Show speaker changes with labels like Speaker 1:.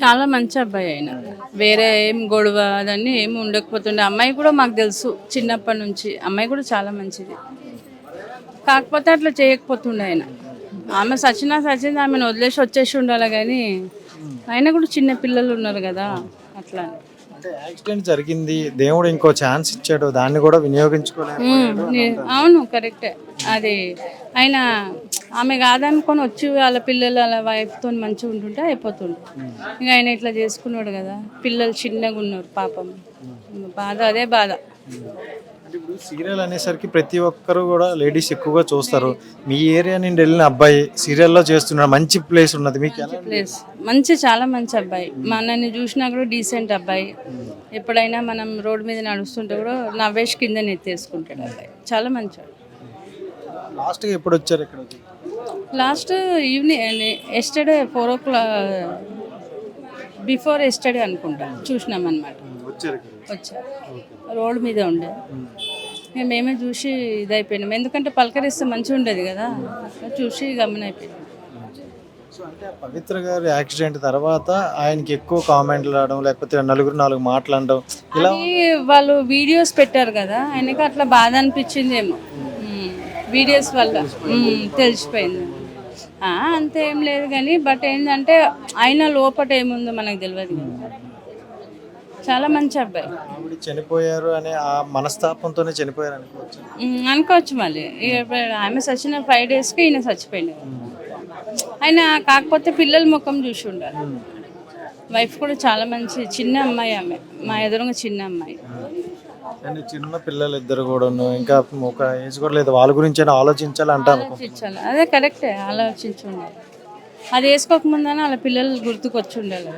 Speaker 1: చాలా మంచి అబ్బాయి అయినా వేరే ఏం గొడవ అదన్నీ ఏమి ఉండకపోతుండే. అమ్మాయి కూడా మాకు తెలుసు చిన్నప్పటి నుంచి. అమ్మాయి కూడా చాలా మంచిది. కాకపోతే అట్లా చేయకపోతుండే ఆయన. ఆమె సచినా సచింది ఆమెను వదిలేసి వచ్చేసి ఉండాలి కానీ ఆయన కూడా చిన్న పిల్లలు ఉన్నారు కదా అట్లా.
Speaker 2: అంటే యాక్సిడెంట్ జరిగింది. దేవుడు ఇంకో ఛాన్స్ ఇచ్చాడు. దాన్ని కూడా వినియోగించుకోలేదు
Speaker 1: అవును కరెక్టే. అది ఆయన ఆమె కాదనుకొని వచ్చి వాళ్ళ పిల్లలు వాళ్ళ వైఫ్తో మంచిగా ఉంటుంటే అయిపోతుండే. ఇంకా ఆయన ఇట్లా చేసుకున్నాడు కదా పిల్లలు చిన్నగా ఉన్నారు పాపం. బాధ అదే బాధ.
Speaker 2: ఇప్పుడు సీరియల్ అనేసరికి ప్రతి ఒక్కరు కూడా లేడీస్ ఎక్కువగా చూస్తారు. మీ ఏరియా నుండి వెళ్ళిన అబ్బాయి సీరియల్లో చేస్తున్నాడు మంచి ప్లేస్ ఉన్నది. మీకు
Speaker 1: ప్లేస్ మంచి చాలా మంచి అబ్బాయి. మనల్ని చూసినా కూడా డీసెంట్ అబ్బాయి. ఎప్పుడైనా మనం రోడ్ మీద నడుస్తుంటే కూడా నవ్వేష్ కింద నెత్తేసుకుంటాడు అబ్బాయి. చాలా మంచివాడు
Speaker 2: లాస్ట్గా ఎప్పుడు వచ్చారు ఇక్కడికి?
Speaker 1: Last evening yesterday four o'clock before yesterday అనుకుంటా. చూసినాం అనమాట
Speaker 2: వచ్చారు.
Speaker 1: వచ్చా రోడ్ మీద ఉండే. మేమే చూసి ఇదైపోయినాం. ఎందుకంటే పలకరిస్తే మంచిగా ఉండేది కదా. చూసి గమనైపోయింది
Speaker 2: సో అంటే ఆ పవిత్ర గారి యాక్సిడెంట్ తర్వాత ఆయనకి ఎక్కువ కామెంట్లు రావడం లేకపోతే నలుగురు నాలుగు మాట్లాడడం ఇలా
Speaker 1: వాళ్ళు వీడియోస్ పెట్టారు కదా. ఆయనకి అట్లా బాధ అనిపించిందేమో. వీడియోస్ వల్ల. తెలిసిపోయింది. అంతే ఏం లేదు కానీ బట్ ఏంటంటే ఆయన లోపట ఏముందో మనకు తెలియదు చాలా మంచి అబ్బాయి.
Speaker 2: చనిపోయారు అనే ఆ మనస్తాపంతోనే చనిపోయారు అనుకోవచ్చు.
Speaker 1: అనుకోవచ్చు మళ్ళీ. ఆమె చచ్చిన ఫైవ్ డేస్కి ఈయన చచ్చిపోయింది ఆయన కాకపోతే పిల్లల ముఖం చూసి ఉండాలి. వైఫ్ కూడా చాలా మంచి చిన్న అమ్మాయి ఆమె. మా ఎదురుగా చిన్న అమ్మాయి.
Speaker 2: అండ్ చిన్న పిల్లలు ఇద్దరు కూడా ఇంకా ఒక ఏజ్ కూడా లేదు. వాళ్ళ గురించి అయినా ఆలోచించాలి అంటాను.
Speaker 1: ఆలోచించాలి. అదే కరెక్టే ఆలోచించి అది వేసుకోకముందు వాళ్ళ పిల్లలు గుర్తుకొచ్చి ఉండాలి